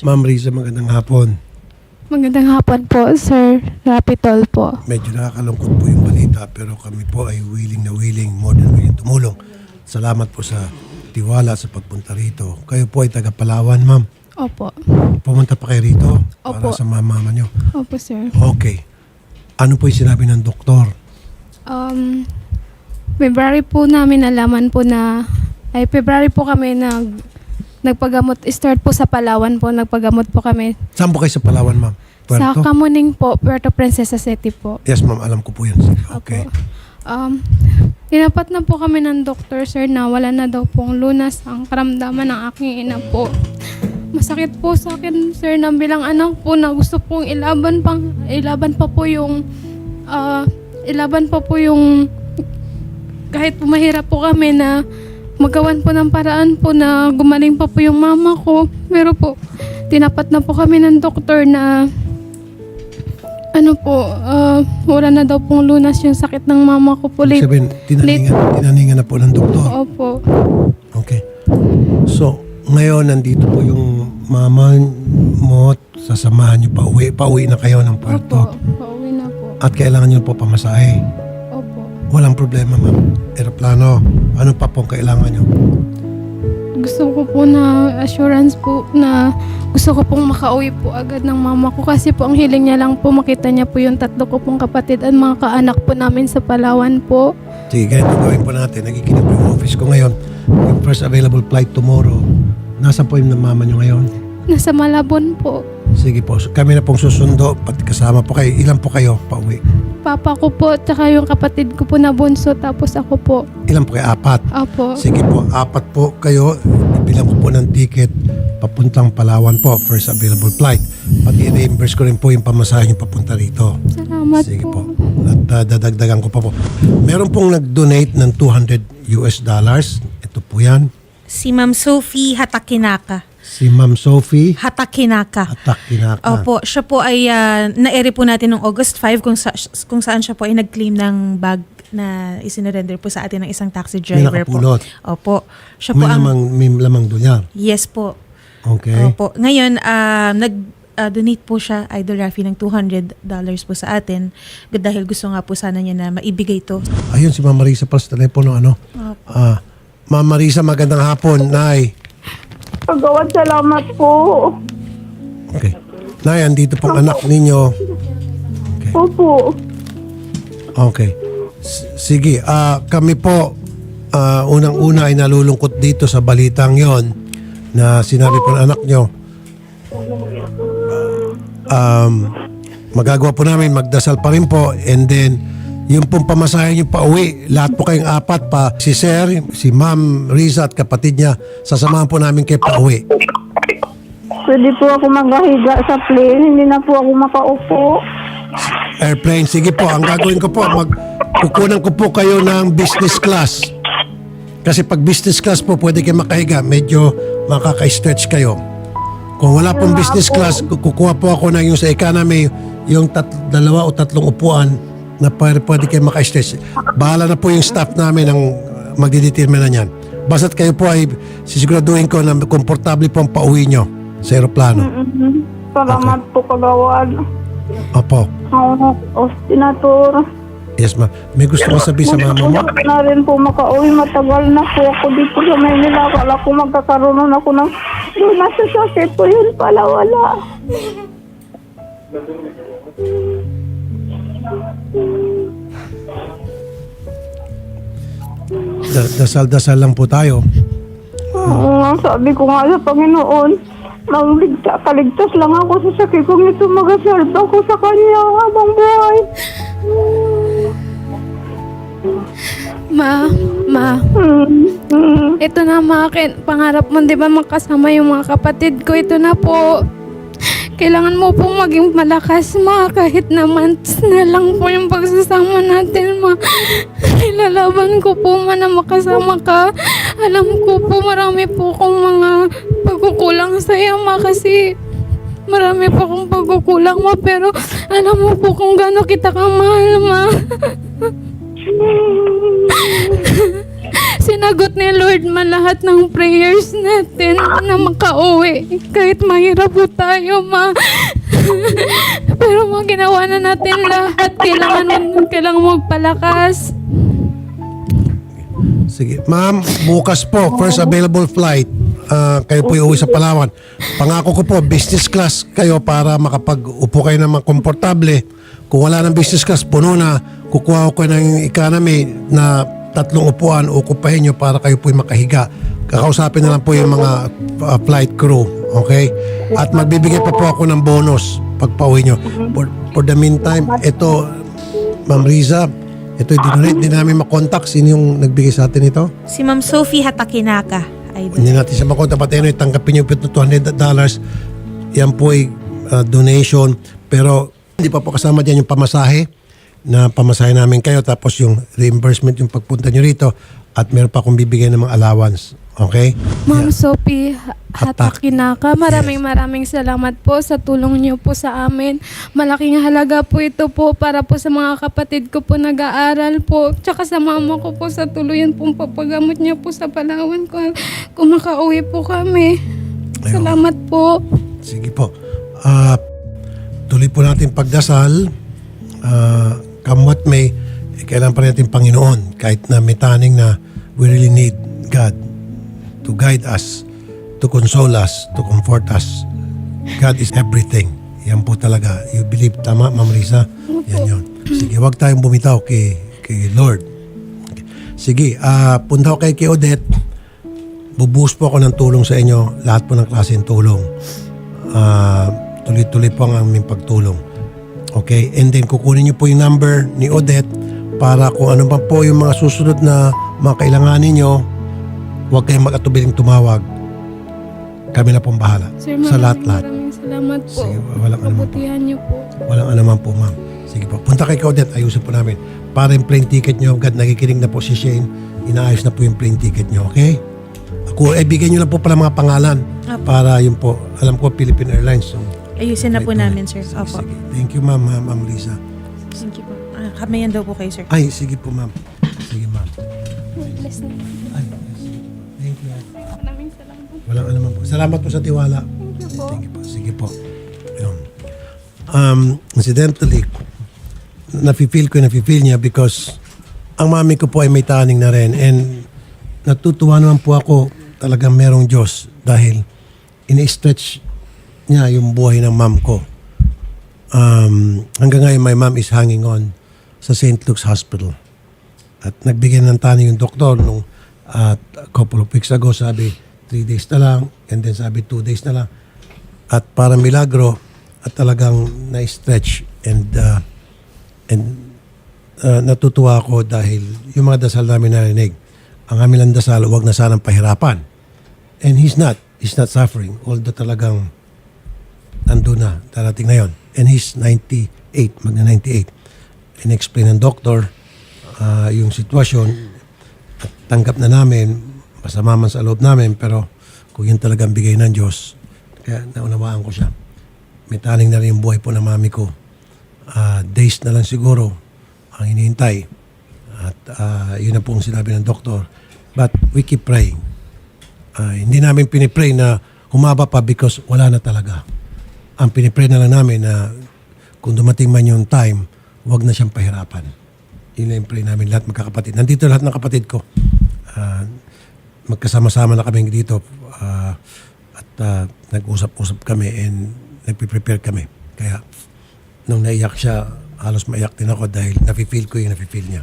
Ma'am Riza, magandang hapon. Magandang hapon po, Sir Rapitol po. Medyo nakakalungkot po yung balita pero kami po ay willing na willing, more than willing tumulong. Salamat po sa tiwala sa pagpunta rito. Kayo po ay taga Palawan, ma'am. Opo. Pumunta pa kayo rito para Opo. sa mama nyo. Opo, Sir. Okay. Ano po yung sinabi ng doktor? Um, February po namin nalaman po na, ay February po kami nag, nagpagamot, start po sa Palawan po, nagpagamot po kami. Saan po kayo sa Palawan, ma'am? Sa Puerto? Kamuning po, Puerto Princesa City po. Yes, ma'am. Alam ko po yan. Sige, Okay. Opo. Um, tinapat na po kami ng doktor, sir, na wala na daw pong lunas ang karamdaman ng aking ina po. Masakit po sa akin, sir, na bilang anak po na gusto pong ilaban pang ilaban pa po yung ah, ilaban pa po yung kahit po mahirap po kami na magawan po ng paraan po na gumaling pa po yung mama ko. Pero po, tinapat na po kami ng doktor na ano po, ah, wala na daw pong lunas yung sakit ng mama ko po. Late. sabihin, tinaningan, tinaningan na po ng doktor. Opo. Okay. So, ngayon nandito po yung mama mo at sasamahan niyo pa uwi. Pauwi na kayo ng Opo. Puerto. Pauwi na po. At kailangan niyo po pamasahe. Walang problema, ma'am. Aeroplano. Ano pa pong kailangan niyo? Gusto ko po na assurance po na gusto ko pong makauwi po agad ng mama ko kasi po ang hiling niya lang po makita niya po yung tatlo ko pong kapatid at mga kaanak po namin sa Palawan po. Sige, ganito gawin po natin. Nagikinig po yung office ko ngayon. Yung first available flight tomorrow. Nasaan po yung mama niyo ngayon? Nasa Malabon po. Sige po. Kami na pong susundo. Pati kasama po kayo. Ilan po kayo pauwi? Papa ko po, tsaka yung kapatid ko po na bunso, tapos ako po. Ilan po kayo? Apat. Opo. Sige po, apat po kayo. Bilang ko po ng ticket papuntang Palawan po, first available flight. Pati i-reimburse ko rin po yung pamasahe niyo papunta rito. Salamat Sige po. po. At uh, dadagdagan ko pa po. Meron pong nag-donate ng 200 US dollars. Ito po yan. Si Ma'am Sophie Hatakinaka. Si Ma'am Sophie Hatakinaka. Atak Kinaka. Opo, siya po ay uh, na-ere po natin noong August 5 kung, sa, kung saan siya po ay nag-claim ng bag na isinurrender po sa atin ng isang taxi May driver po. Opo. Siya po May ang... lamang, may lamang dolyar. Yes po. Okay. Opo. Ngayon, ah, nag ah, donate po siya, Idol Rafi, ng $200 dollars po sa atin dahil gusto nga po sana niya na maibigay to. Ayun si Ma'am Marisa pa sa telepono. Ano? Ah, Ma'am Marisa, magandang hapon. Nay. Pagawad salamat po. Okay. Nay, andito pong anak ninyo. Opo. Okay. S- sige, ah kami po ah, unang-una ay nalulungkot dito sa balitang 'yon na sinabi po ng anak nyo. Um, magagawa po namin, magdasal pa rin po and then yung pong pamasahe nyo pa uwi, lahat po kayong apat pa, si Sir, si Ma'am Riza at kapatid niya, sasamahan po namin kayo pa uwi. Pwede po ako maghahiga sa plane. Hindi na po ako makaupo. Airplane, sige po, ang gagawin ko po, mag, kukunan ko po kayo ng business class. Kasi pag business class po, pwede kayo makahiga, medyo makaka-stretch kayo. Kung wala pong business class, ku- kukuha po ako ng yung sa economy, yung tat, dalawa o tatlong upuan na pwede, pwede kayo maka-stretch. Bahala na po yung staff namin ang magdidetermine na yan. Basta't kayo po ay sisiguraduhin ko na komportable po ang pauwi nyo sa aeroplano. Mhm. Salamat po kagawad. Opo. Ako, ostinator. Yes, ma'am. May gusto ko sabihin sa mama mo? Gusto ko na rin po makauwi. Matagal na po ako dito sa Maynila. Akala ko magkakaroon na ako ng lunas sa sakit ko. Yun pala wala. Da- dasal-dasal lang po tayo. Oo nga, sabi ko nga sa Panginoon, magligtas, kaligtas lang ako sa sakit kong ito, magasalba ko sa Kanya habang buhay. Ma, ma, Hmm, hmm. ito na ma, kin- pangarap mo di ba makasama yung mga kapatid ko, ito na po. Kailangan mo pong maging malakas, ma. Kahit na months na lang po yung pagsasama natin, ma. Ilalaban ko po, ma, na makasama ka. Alam ko po, marami po kong mga pagkukulang sa'yo, ma, kasi marami po akong pagkukulang, ma. Pero alam mo po kung gaano kita kamahal, ma. sinagot ni Lord man lahat ng prayers natin na makauwi. Kahit mahirap po tayo, ma. Pero mga ginawa na natin lahat. Kailangan, kailangan magpalakas. Sige. Ma'am, bukas po, first available flight, ah, kayo po iuwi sa Palawan. Pangako ko po, business class kayo para makapag-upo kayo naman komportable. Kung wala ng business class, puno na, kukuha ko kayo ng economy na tatlong upuan, ukupahin nyo para kayo po makahiga. Kakausapin na lang po yung mga ah, flight crew, okay? At magbibigay pa po ako ng bonus pag pauwi nyo. For, for the meantime, ito, Ma'am Riza, ito, di, di namin makontakt. Sino yung nagbigay sa atin ito? Si Ma'am Sophie Hatakinaka, idol. Hindi natin siya makontak. Pati ano, tanggapin ito, $200. Yan po ay uh, donation. Pero hindi pa po kasama dyan yung pamasahe na pamasahe namin kayo. Tapos yung reimbursement yung pagpunta nyo rito. At meron pa akong bibigay ng mga allowance. Okay? Ma'am Sophie Hatakinaka, maraming Yes. maraming salamat po sa tulong niyo po sa amin. Malaking halaga po ito po para po sa mga kapatid ko po nag-aaral po. Tsaka sa mama ko po sa tuluyan pong papagamot niya po sa Palawan ko. Kung makauwi po kami. Salamat po. Sige po. Ah, tuloy po natin pagdasal. Uh, come what may, eh, kailangan pa rin natin Panginoon. Kahit na may taning na we really need God to guide us, to console us, to comfort us. God is everything. Yan po talaga. You believe, tama, Ma'am Risa? Yan yun. Sige, wag tayong bumitaw kay, kay Lord. Sige, ah punta ko kay, kay Odette. Bubuhos po ako ng tulong sa inyo. Lahat po ng klase ng tulong. Ah, tuloy-tuloy po ang aming pagtulong. Okay? And then kukunin niyo po yung number ni Odette para kung ano pa po yung mga susunod na mga kailanganin niyo, huwag kayong mag-atubiling tumawag. Kami na pong bahala. Sir, sa lahat-lahat. maraming salamat po. Sige, walang ano man po. Kabutihan niyo po. Walang ano man po, ma'am. Sige po. Punta kay Odette, ayusin po namin. Para yung plane ticket nyo, agad nakikinig na po si Shane, inaayos na po yung plane ticket nyo, okay? Ako, eh, bigyan nyo lang po pala mga pangalan para yun po, alam ko Philippine Airlines. So, Ayusin na po namin, sir. Sige, Opo. sige. Thank you, ma'am, ma'am, ma'am Lisa. Thank you po. Ah, kamayan daw po kayo, sir. Ay, sige po, ma'am. Sige, ma'am. Bless na. Ay, yes. Thank you. Maraming salamat. Walang man po. Salamat po sa tiwala. Thank you po. Thank you po. Sige po. Yun. Um, incidentally, nafe-feel ko, nafe-feel niya because ang mami ko po ay may taning na rin and natutuwa naman po ako talagang merong Diyos dahil ini-stretch niya yung buhay ng mom ko. Um, hanggang ngayon, my mom is hanging on sa St. Luke's Hospital. At nagbigay ng taning yung doktor nung at a couple of weeks ago, sabi, three days na lang, and then sabi, two days na lang. At para milagro, at talagang na-stretch and uh, and uh, natutuwa ako dahil yung mga dasal namin narinig, ang aming lang dasal, huwag na sanang pahirapan. And he's not. He's not suffering. Although talagang nandun na, darating na yon. And he's 98, magna 98. In-explain ng doktor ah, yung sitwasyon at tanggap na namin, masama man sa loob namin, pero kung yun talagang bigay ng Diyos, kaya naunawaan ko siya. May taling na rin yung buhay po ng mami ko. Ah, days na lang siguro ang hinihintay. At ah, yun na po ang sinabi ng doktor. But we keep praying. Ah, hindi namin pinipray na humaba pa because wala na talaga. Ang pinipray na lang namin na kung dumating man yung time, huwag na siyang pahirapan. Yun lang yung pray namin lahat magkakapatid. Nandito lahat ng kapatid ko. Ah, magkasama-sama na kami dito ah, at ah, nag-usap-usap kami and nagpe-prepare kami. Kaya nung naiyak siya, halos maiyak din ako dahil nafe-feel ko yung nafe-feel niya.